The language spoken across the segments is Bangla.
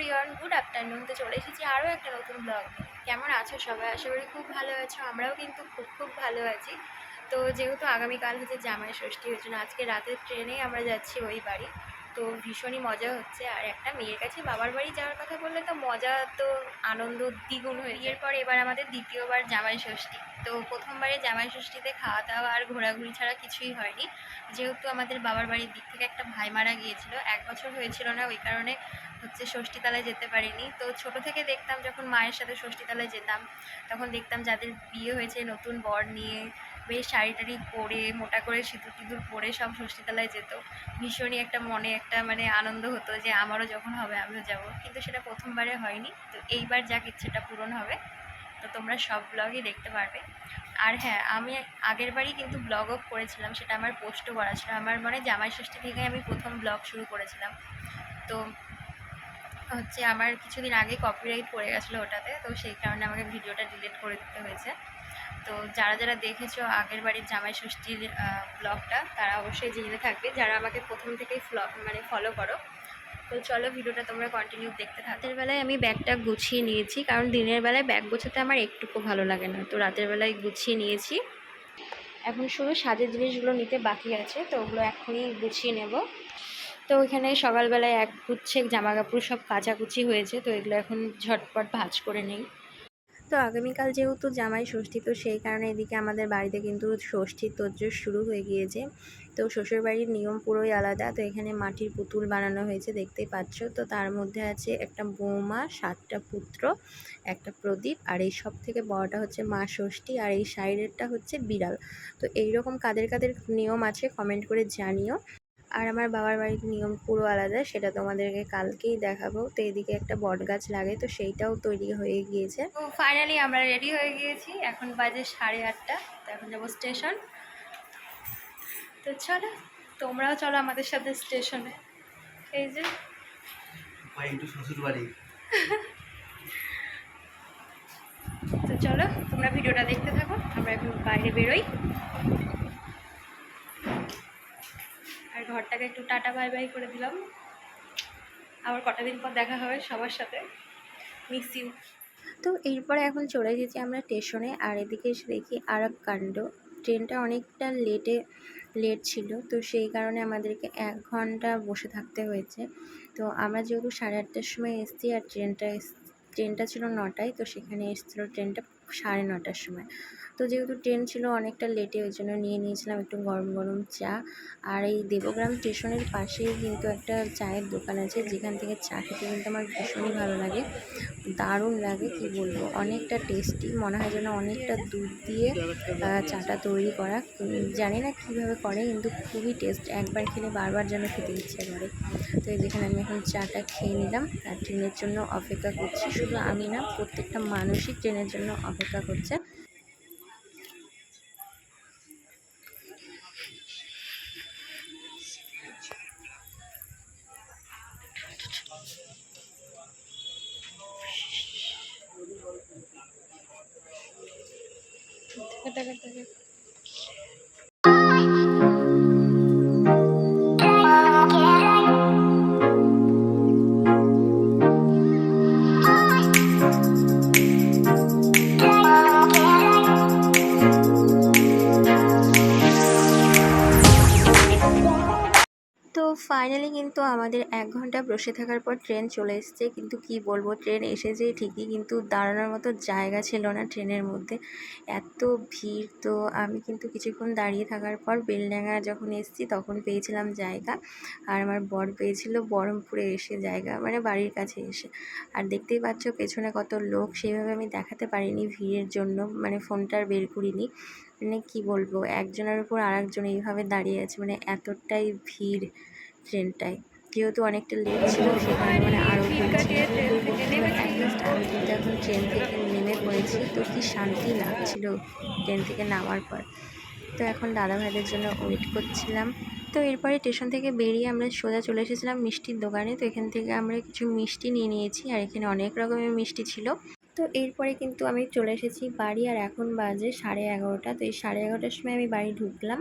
Everyone good afternoon. তো চলে এসেছি আরও একটা নতুন ব্লগ কেমন আছো সবাই? আশা করি খুব ভালো আছো, আমরাও কিন্তু খুব খুব ভালো আছি। তো যেহেতু আগামীকাল হচ্ছে জামাই ষষ্ঠী হচ্ছে আজকে রাতের ট্রেনে আমরা যাচ্ছি ওই বাড়ি। তো ভীষণই মজা হচ্ছে। আর একটা মেয়ের কাছে বাবার বাড়ি যাওয়ার কথা বললে তো মজা তো আনন্দ দ্বিগুণ হয়ে বিয়ের পর এবার আমাদের দ্বিতীয়বার জামাই ষষ্ঠী। তো প্রথমবারে জামাই ষষ্ঠীতে খাওয়া দাওয়া আর ঘোরাঘুরি ছাড়া কিছুই হয়নি। যেহেতু আমাদের বাবার বাড়ির দিক থেকে একটা ভাই মারা গিয়েছিল, এক বছর হয়েছিল না, ওই কারণে হচ্ছে ষষ্ঠীতলায় যেতে পারিনি। তো ছোট থেকে দেখতাম যখন মায়ের সাথে ষষ্ঠীতলায় যেতাম, তখন দেখতাম যাদের বিয়ে হয়েছে, নতুন বর নিয়ে বেশ শাড়ি টাড়ি পরে, মোটা করে সিঁদুর টিঁদুর পরে সব ষষ্ঠীতলায় যেত। ভীষণই একটা মনে, একটা মানে আনন্দ হতো যে আমারও যখন হবে, আমিও যাব। কিন্তু সেটা প্রথমবারে হয়নি। তো এইবার যাক, ইচ্ছেটা পূরণ হবে। তো তোমরা সব ব্লগই দেখতে পারবে। আর হ্যাঁ আমি আগের বারই কিন্তু ব্লগও করেছিলাম, সেটা আমার পোস্টও করা ছিল। আমার মানে জামাই ষষ্ঠী থেকে আমি প্রথম ব্লগ শুরু করেছিলাম। তো হচ্ছে আমার কিছুদিন আগে কপিরাইট পড়ে গেছিল ওটাতে, তো সেই কারণে আমাকে ভিডিওটা ডিলিট করে দিতে হয়েছে। তো যারা যারা দেখেছ আগের বাড়ির জামাই ষষ্ঠীর ব্লগটা তারা অবশ্যই জেনে থাকবে। যারা আমাকে প্রথম থেকেই ফ্ল মানে ফলো করো তো চলো ভিডিওটা তোমরা কন্টিনিউ দেখতে থাকো। রাতের বেলায় আমি ব্যাগটা গুছিয়ে নিয়েছি, কারণ দিনের বেলায় ব্যাগ গোছাতে আমার একটুকু ভালো লাগে না, তো রাতের বেলায় গুছিয়ে নিয়েছি। এখন শুধু সাজের জিনিসগুলো নিতে বাকি আছে, তো ওগুলো এখনই গুছিয়ে নেব। তো ওইখানে সকালবেলায় এক গুচ্ছে জামা কাপড় সব কাচাকুচি হয়েছে, তো এগুলো এখন ঝটপট ভাজ করে নেই। তো আগামীকাল যেহেতু জামাই ষষ্ঠী, তো সেই কারণে এদিকে আমাদের বাড়িতে কিন্তু ষষ্ঠীর তোজ্জোর শুরু হয়ে গিয়েছে। তো শ্বশুরবাড়ির নিয়ম পুরোই আলাদা। তো এখানে মাটির পুতুল বানানো হয়েছে, দেখতেই পাচ্ছ। তো তার মধ্যে আছে একটা বৌমা, সাতটা পুত্র, একটা প্রদীপ, আর এই সব থেকে বড়টা হচ্ছে মা ষষ্ঠী, আর এই সাইডেরটা হচ্ছে বিড়াল। তো এইরকম কাদের কাদের নিয়ম আছে কমেন্ট করে জানিও। আর আমার বাবার বাড়ির নিয়ম পুরো আলাদা সেটা তোমাদেরকে কালকেই দেখাবো। তো এদিকে একটা বট গাছ লাগে তো সেইটাও তৈরি হয়ে গিয়েছে। তো ফাইনালি আমরা রেডি হয়ে গিয়েছি। এখন বাজে সাড়ে আটটা তো এখন যাব স্টেশন তো চলো তোমরাও চলো আমাদের সাথে স্টেশনে এই যে। একটু শ্বশুর বাড়ি তো চলো তোমরা ভিডিওটা দেখতে থাকো আমরা এখন বাইরে বেরোই আর ঘরটাকে একটু টাটা, বাই বাই করে দিলাম। আবার কটা দিন পর দেখা হবে সবার সাথে। মিস ইউ তো এরপরে এখন চলে গেছি আমরা স্টেশনে, আর এদিকে এসে দেখি আর এক কাণ্ড। ট্রেনটা অনেকটা লেটে, লেট ছিল, তো সেই কারণে আমাদেরকে এক ঘণ্টা বসে থাকতে হয়েছে। তো আমরা যেহেতু সাড়ে আটটার সময় এসেছি, আর ট্রেনটা ট্রেনটা ছিল নটায়, তো সেখানে এসেছিল ট্রেনটা সাড়ে নটার সময়। তো যেহেতু ট্রেন ছিল অনেকটা লেটে ওই জন্য নিয়ে নিয়েছিলাম একটু গরম গরম চা। আর এই দেবগ্রাম স্টেশনের পাশেই কিন্তু একটা চায়ের দোকান আছে, যেখান থেকে চা খেতে কিন্তু আমার ভীষণই ভালো লাগে। দারুণ লাগে, কি বলব? অনেকটা টেস্টি মনে হয় যেন অনেকটা দুধ দিয়ে চাটা তৈরি করা। জানি না কীভাবে করে, কিন্তু খুবই টেস্ট একবার খেলে বারবার যেন খেতে ইচ্ছে করে। তো এই যেখানে আমি এখন চাটা খেয়ে নিলাম, আর ট্রেনের জন্য অপেক্ষা করছি। শুধু আমি না, প্রত্যেকটা মানুষই ট্রেনের জন্য অপেক্ষা করছে। তো ফাইনালি কিন্তু আমাদের এক ঘণ্টা বসে থাকার পর ট্রেন চলে এসেছে। কিন্তু কি বলব, ট্রেন এসেছে ঠিকই কিন্তু দাঁড়ানোর মতো জায়গা ছিল না ট্রেনের মধ্যে। এত ভিড় তো আমি কিন্তু কিছুক্ষণ দাঁড়িয়ে থাকার পর বেলডাঙ্গা যখন এসেছি তখন পেয়েছিলাম জায়গা। আর আমার বর পেয়েছিল বহরমপুরে এসে জায়গা মানে বাড়ির কাছে এসে। আর দেখতেই পাচ্ছ পেছনে কত লোক সেইভাবে আমি দেখাতে পারিনি ভিড়ের জন্য মানে ফোনটা আর বের করিনি। মানে কি বলব, একজনের উপর আরেকজন এইভাবে দাঁড়িয়ে আছে মানে এতটাই ভিড়। ট্রেনটায় যেহেতু অনেকটা লেট ছিল সেখানে মানে আরও আমি কিন্তু এখন ট্রেন থেকে নেমে পড়েছি। তো কি শান্তি লাগছিল ট্রেন থেকে নামার পর? তো এখন দাদা ভাইদের জন্য ওয়েট করছিলাম। তো এরপরে স্টেশন থেকে বেরিয়ে আমরা সোজা চলে এসেছিলাম মিষ্টির দোকানে। তো এখান থেকে আমরা কিছু মিষ্টি নিয়ে নিয়েছি আর এখানে অনেক রকমের মিষ্টি ছিল। তো এরপরে কিন্তু আমি চলে এসেছি বাড়ি আর এখন বাজে সাড়ে এগারোটা। তো এই সাড়ে এগারোটার সময় আমি বাড়ি ঢুকলাম।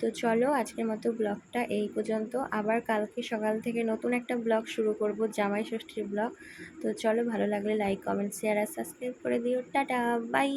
তো চলো আজকের মতো ব্লগটা এই পর্যন্ত। আবার কালকে সকাল থেকে নতুন একটা ব্লগ শুরু করব, জামাই ষষ্ঠীর ব্লগ। তো চলো ভালো লাগলে লাইক কমেন্ট শেয়ার আর সাবস্ক্রাইব করে দিও। Tata bye